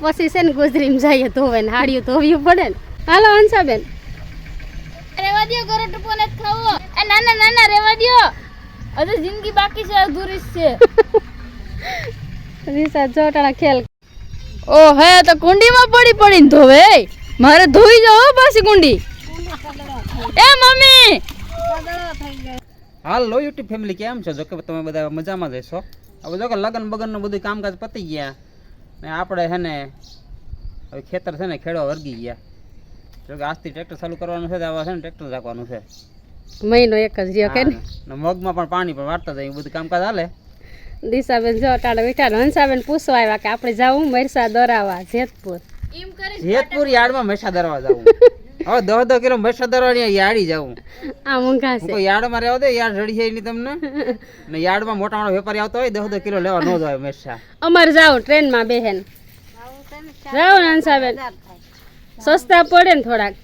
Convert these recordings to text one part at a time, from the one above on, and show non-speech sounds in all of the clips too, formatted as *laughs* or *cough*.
પછી છે ને ગુજરીમાં જઈએ ધોવે ને હાડીઓ ધોવ્યું પડે ને. હાલો હંસાબેન. રેવા દો ગરો ટૂંકો ને ખાવો. એ નાના નાના રેવા દો હજુ જિંદગી બાકી છે અધૂરી છે. *laughs* રીસા ચોટાણા ખેલ. ઓ હે તો કુંડીમાં પડી પડીને ધોવે મારે ધોઈ જાવ હો પાછી કુંડી. એ મમ્મી! હાલ લો યુટ્યુબ ફેમિલી કેમ છો? જો કે તમે બધા મજામાં જ છો હવે જો કે લગન બગનનું બધું કામકાજ પતી ગયા. ને આપણે છે ને હવે ખેતર છે ને ખેડવા વર્ગી ગયા. જો કે આજથી ટ્રેક્ટર ચાલુ કરવાનું છે તો આવા છે ને ટ્રેક્ટર રાખવાનું છે. મહિનો એક જ રહ્યો કે ને? મગમાં પણ પાણી પણ વાળતા જાય બધું કામકાજ હાલે. દિશાબેન જો અટાડે બેઠા ને હંસાબેન પૂછવા આવ્યા કે આપણે જાવું મરસા દોરાવા જેતપુર? જેતપુર યાર્ડમાં મહેસા દરવા જવું હવે દહ દહ કિલો મહેસા દરવાની યાડી જાઉં. આ મૂંઘા છે કોઈ યાર્ડમાં રહેવા દે યાર્ડ રડી જાય નહીં તમને. ને યાર્ડમાં મોટા મોટા વેપારી આવતો હોય દહ દહ કિલો લેવા ન જાય મહેસા અમારે જાવ ટ્રેનમાં બેહેન. જાવ ને હંસાબેન. સસ્તા પડે ને થોડાક.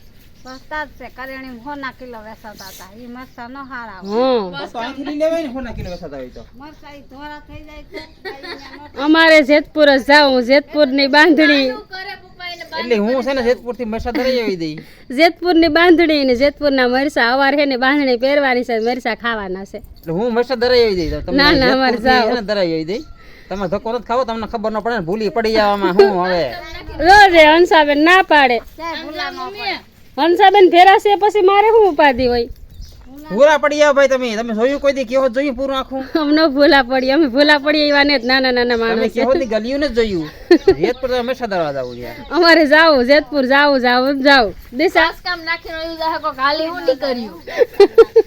સસ્તા જ છે કરેણી હોના કિલો વેચાતા હતા. ઈ મરસા નો હારા હમ. અહીંથી લઈ લેવાય ને સોના કિલો વેચાતા હોય તો. મરસા ઈ ધોરા થઈ જાય અમારે જેતપુર જ જાવું જેતપુરની બાંધણી. એટલે હું છે ને જેતપુરથી મરસા દરાઈ આવી દઈ. *laughs* જેતપુરની બાંધણી ને જેતપુરના મરસા અવાર હે ને બાંધણી પહેરવાની છે મરસા ખાવાના છે. એટલે હું મરસા દરાઈ આવી દઈ તો તમને ના, ના, અમારે જાવ ને દરાઈ આવી દઈ. તમે ધક્કો નથી ખાવો તમને ખબર ન પડે ને ભૂલી પડી જવામાં હું *laughs* હવે. રોજે હંસાબેન ના પાડે. ચાય ભૂલા નો પડે હંસાબેન ફેરાશે પછી મારે શું ઉપાધિ હોય? પૂરા પડી જાવ ભાઈ તમે. તમે જોયું કોઈ દી? કેવો જોયું પૂરું આખું? અમને ભૂલા પડી. અમે ભૂલા પડી એવા ને નાના નાના તમે માણસ. કેવો દી ગલિયું ને જોયું? *laughs* જેતપુર તો હંમેશા દરવા જવું યાર. અમારે જાવ જેતપુર જાવ જાવ જાવું. દિશા કામ નાખીને એવું જાહે કોક હું ની કર્યું? *laughs*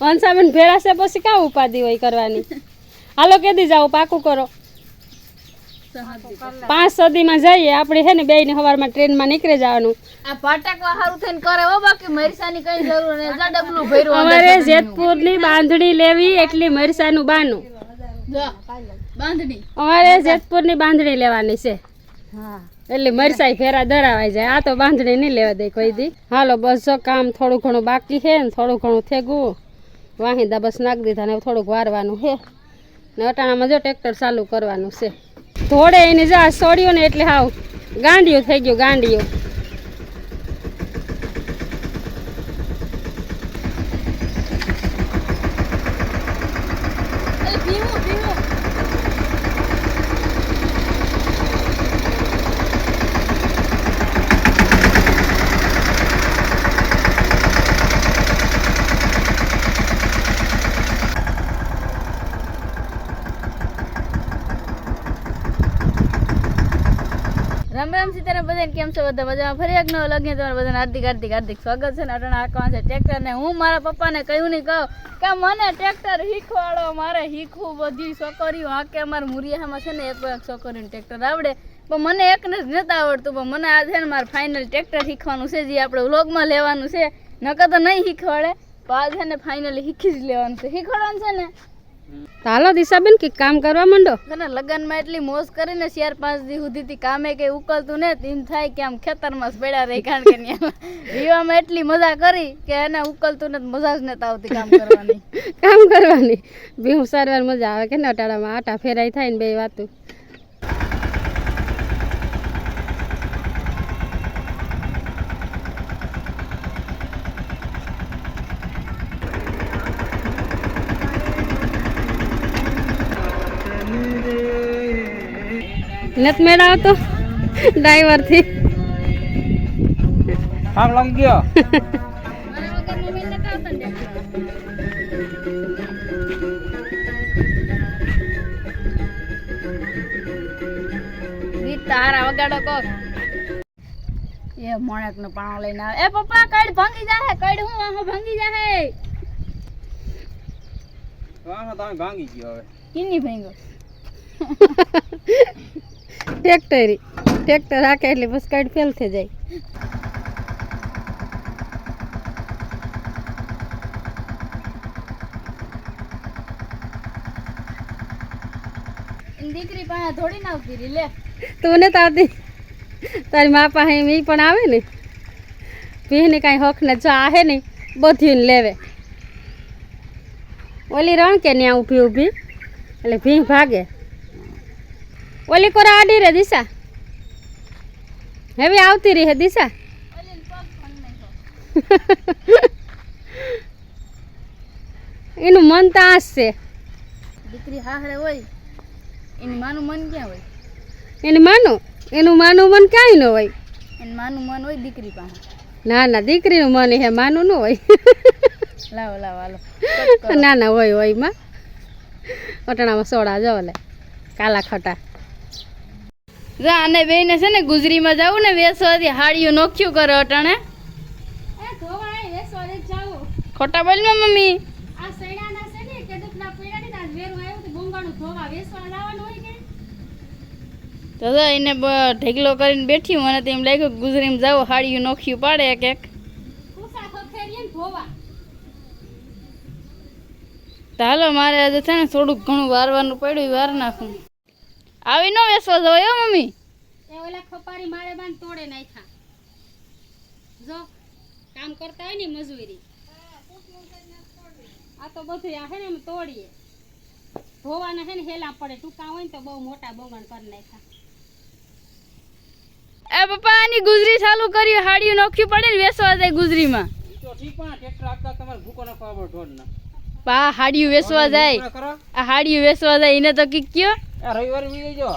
હંસાબેન છે પછી કા ઉપાધિ હોય કરવાની? હાલો કેદી જાવ પાકું કરો. પાંચ સદીમાં જઈએ. આપણે છે ને બે ને સવારમાં ટ્રેનમાં નીકળી જવાનું. આ પાટકવા હારું થઈને કરે હો બાકી મરસાની કઈ જરૂર નહીં. ડબલું ભર્યું અમારે જેતપુરની બાંધણી લેવી એટલી મરસાનું બાનું. જા બાંધણી. અમારે જેતપુરની બાંધણી લેવાની છે. હા. એટલે મરસાઈ ફેરા ધરાવાય જાય. આ તો બાંધણી નહીં લેવા દે કોઈ દી. હાલો બસ જો કામ થોડું ઘણું બાકી છે ને થોડું ઘણું થેગું. વાહિંદા બસ નાખી દીધા ને થોડુંક વારવાનું છે. ને અટાણામાં જો ટ્રેક્ટર ચાલુ કરવાનું છે. ધોડે એની જા સોડ્યો ને એટલે હાવ ગાંડિયું થઈ ગયું ગાંડિયું. રામ રામ સીતારામ, બધાને કેમ છો? બધા મજામાં? ફરી એક નવો લગ્ન તમારા બધાને હાર્દિક હાર્દિક હાર્દિક સ્વાગત છે ને અટાણા હાંકવાનું છે ટ્રેક્ટર ને? હું મારા પપ્પાને કહ્યું નહીં, કહું. કે મને ટ્રેક્ટર શીખવાડો, મારે શીખવું બધી છોકરીઓ. હાકે અમારા મુરિયામાં છે ને એક એક છોકરીને ટ્રેક્ટર આવડે. પણ મને એકને જ નથી આવડતું, પણ મને આ છે ને મારે ફાઇનલ ટ્રેક્ટર શીખવાનું છે, જે આપણે વ્લોગમાં લેવાનું છે. નકર તો નહીં શીખવાડે, પણ આ છે ને ફાઇનલી શીખી જ લેવાનું છે. શીખવાડવાનું છે ને? હાલો દિશાબેન કે કામ કરવા માંડો? તને લગનમાં એટલી મોજ કરીને ચાર પાંચ દી સુધીથી કામે કઈ ઉકલતું ને એમ થાય કે આમ ખેતરમાં જ પડ્યા રહી કારણ કે રીવામાં એટલી મજા કરી કે એને ઉકલતું ને મજા જ નતા આવતી કામ કરવાની. *laughs* કામ કરવાની. ભીમ સારવાર મજા આવે કે ને અટાડામાં આટા ફેરાઈ થાય ને બે વાતું. નત મેળ આવતો ડ્રાઈવરથી કામ લંગ ગયો? તારા વગાડો કોક. એ મોણેકનું પાણો લઈને આવે. એ પપ્પા કઈડ ભાંગી જાહે? કઈડ હું? આહો ભાંગી જાહે. આહો તમે ભાંગી ગયો હવે. કિની ભાંગો *laughs* ટ્રેક્ટરી ટ્રેક્ટર હાકે એટલે બસ ફેલ થઈ જાય. દીકરી પાસે થોડી ના આવતી રહી લે. તું ને તો આવતી? તારી મા પાસે એમ પણ આવે ને? ભીને કાંઈ હક ને જો આહે ને બધું લેવે. ઓલી રણ કે ત્યાં ઊભી ઊભી એટલે ભી ભાગે. ઓલી કોરા આડી રે દિશા? હવે આવતી રહી હે દિશા? *laughs* એનું મન તો આ છે. દીકરી હાહરે હોય એનું માનું મન ક્યાં હોય? એનું માનું? એનું માનું મન કાંઈ ન હોય. એનું માનું મન હોય દીકરી પાસે. ના ના દીકરીનું મન હે માનું ન હોય. લાવો લાવો હાલો. *laughs* ના ના હોય હોયમાં. અટાણામાં સોડા જવા લે કાલા ખટા. જા અને બેને છે ને ગુજરીમાં જાવું ને વેસવાથી હાડીઓ નોખ્યું કરે અટાણે. ખોટા બોલ ને મમ્મી. તો જો એને ઢેકલો કરીને બેઠી મને તો એમ લાગ્યું ગુજરીમાં જાવ હાડીયું નોખ્યું પાડે એક એક. તો હાલો મારે આજે છે ને થોડુંક ઘણું વારવાનું પડ્યું વાર નાખું. આવી નો વેસવા જાવ હો મમ્મી. એ ઓલા ખપારી મારે બાન તોડે નાખ્યા. જો કામ કરતા હોય ને મજૂરી. આ તો બધું આ હે ને એમ તોડીએ. ધોવાના હે ને હેલા પડે. ટૂંકા હોય ને તો બહુ મોટા બગણ કરી નાખ્યા. એ પપ્પા આની ગુજરી ચાલુ કરી હાડી નોખ્યું પડે ને વેસવા જાય ગુજરીમાં. ઈ તો ઠીક પણ ટ્રેક્ટર આપતા તમારે ભૂકો નાખવા પડે ઢોરને. પા હાડીઓ વેસવા જાય. આ હાડીઓ વેસવા જાય એને તો કી કયો. રવિવારે વી જજો.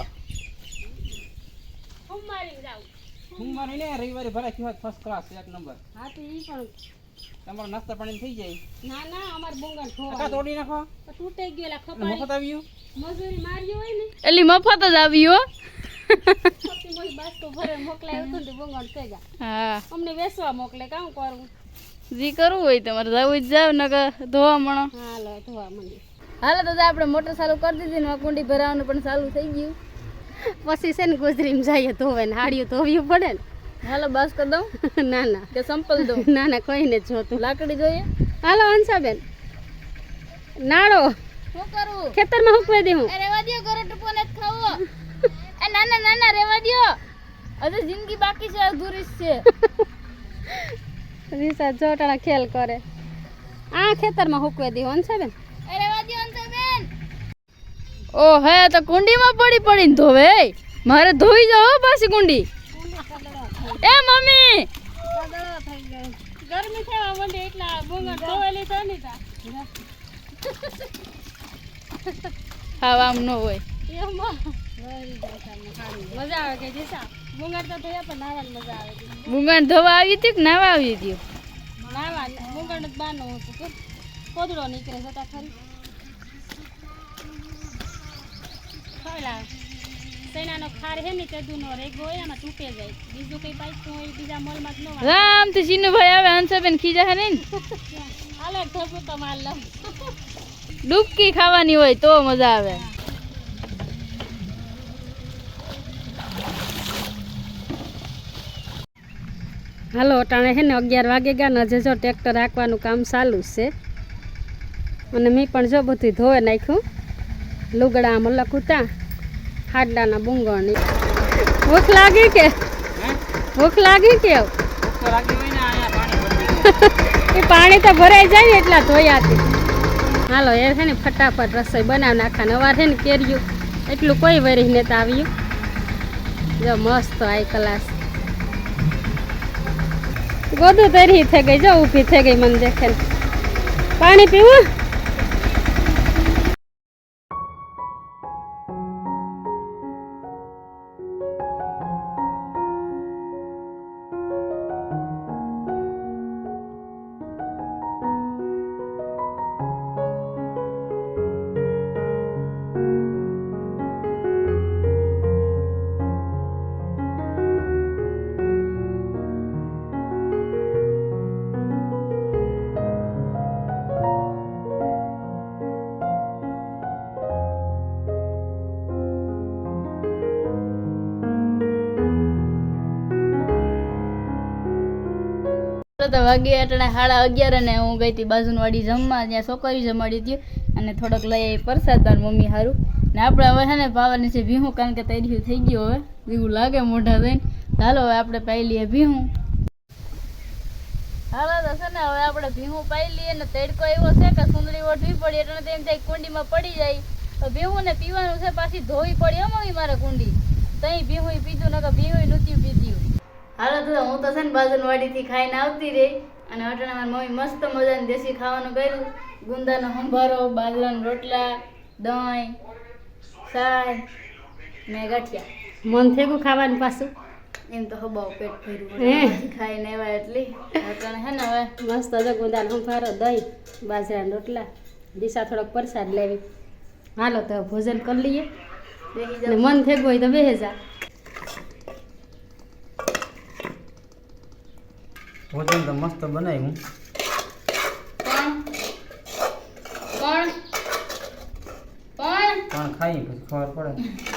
સોમવારે જાવ સોમવારે ને રવિવારે ભરાય. કિંમત ફર્સ્ટ ક્લાસ એક નંબર હા તો ઈ પણ. તમારો નાસ્તા પાણી થઈ જાય. ના ના અમાર બગણ આખા તોડી નાખો? તૂટે ગયેલા ખપારી મફત આવ્યું મજૂરી માર્યું હોય ને. એટલી મફત જ આવ્યો હો. છોટી ભરે મોકલાય હતું ને બગણ થઈ ગયા. હા. અમને વેસવા મોકલે કામ કરવું જી કરવું હોય તમારે જવું જ જાવ નકર ધોવા મણો. હાલો ધોવા માંડી હાલો તો આપણે મોટર ચાલુ કરી દીધી ને કુંડી ભરાવાનું પણ ચાલુ થઈ ગયું. પછી છે ને ગુજરીમાં જઈએ ધોવે ને હાડીઓ ધોવ્યું પડે હાલો બસ કરી દઉં? ને *laughs* ના. ના કે સંપલ દઉં? *laughs* ના ના કોઈ ને જોતું. લાકડી જોઈએ? હાલો હંસાબેન. નાળો. શું કરવું ખેતરમાં હુકવે દે હું. રેવા દ્યો ઘરે ટપો ને ખાવો. એ નાના નાના રેવા દ્યો. હજુ જિંદગી બાકી છે અધૂરી છે. *laughs* રીસા જોટાણા ખેલ કરે. આ ખેતરમાં હુકવે દે હંસાબેન એ રેવા દ્યો અંતરબેન ઓ હે તો કુંડીમાં પડી પડીને ધોવે. મારે ધોઈ હો પાછી કુંડી. એ મમ્મી! ગરમી થવા માંડી એટલા ભૂંગળ ધોવેલી તો નહીં તા. હા આમ ન હોય. મજા આવે કે જીસા? ભૂંગળ તો થયા પણ નાવાની મજા આવે છે. ધોવા આવી હતી કે નાવા આવી હતી? નાવા ભૂંગળ બાનો હતું. કોદડો નીકળે જતા ખરી. ખવલા સૈનાનો ખાર હે ને તેદુનો રેગો હોય એમાં તૂટે જાય. બીજું કઈ પાઇપનું હોય બીજા મોલમાં જ ન વાળે. રામથી ચીનુભાઈ આવે હંસાબેન ખીજા હે ને? હાલે ઢોકું તો માલ લઉં. ડૂબકી ખાવાની હોય તો મજા આવે. હાલો અટાણે હે ને અગિયાર વાગે ગયા ને હજે જો ટ્રેક્ટર હાંકવાનું કામ ચાલુ છે. અને મેં પણ જો બધું ધોવે નાખ્યું. લુગડા મલક હાડાના બુંગળની. ભૂખ લાગી કે? ભૂખ લાગી કે. *laughs* એ પાણી તો ભરાઈ જાય ને એટલા ધોયાથી. હાલો એ છે ને ફટાફટ રસોઈ બનાવી નાખા નવા છે ને કેર્યું એટલું કોઈ વરી નથી આવ્યું. જો મસ્ત આઈ ક્લાસ. ગોદું તરી થઈ ગઈ જો ઊભી થઈ ગઈ મને દેખે પાણી પીવું? તો વાગે એટલે સાડા અગિયાર અને હું ગઈ હતી બાજુની વાડી જમવા, ત્યાં છોકરી જમાડી હતી અને થોડોક લઈ આવી પ્રસાદ તાર મમ્મી સારું ને આપણે હવે છે ને પાવાની છે ભીહું, કારણ કે તૈયારી થઈ ગયું હવે. એવું લાગે મોઢા થઈને ચાલો હવે આપણે પાઈ લઈએ ભીહું. હાલો તો છે ને હવે આપણે ભીહું પાઈ લઈએ ને તડકો એવો છે કે સુંદરી ઓઢવી પડી એટલે તેમ થાય કુંડીમાં પડી જાય. તો ભીહું ને પીવાનું છે પાછી ધોવી પડી એમ મારે કુંડી. તઈ ભીહું પીધું, નકર ભીહું નહોતું પીધું. હાલો તો હું તો છે ને બાજુની વાડીથી ખાઈને આવતી રહી અને અટાણે મારી મમ્મી મસ્ત મજાનું દેશી ખાવાનું કર્યું. ગુંદાનો સંભારો બાજરાના રોટલા દહીં સાય ને ગાંઠિયા. મન થેગું ખાવાનું પાછું? એમ તો હબાવ પેટ ભર્યું. ખાઈને આવ્યા એટલી. અટાણે હે ને હવે મસ્ત જો ગુંદાનો સંભારો દહીં બાજરાના રોટલા. દિશા થોડોક પ્રસાદ લેવી. હાલો તો ભોજન કરી લઈએ. મન થેગું હોય તો બેસે જા. ભોજન તો મસ્ત બનાવ્યું પણ ખાઈ પછી ખબર પડે.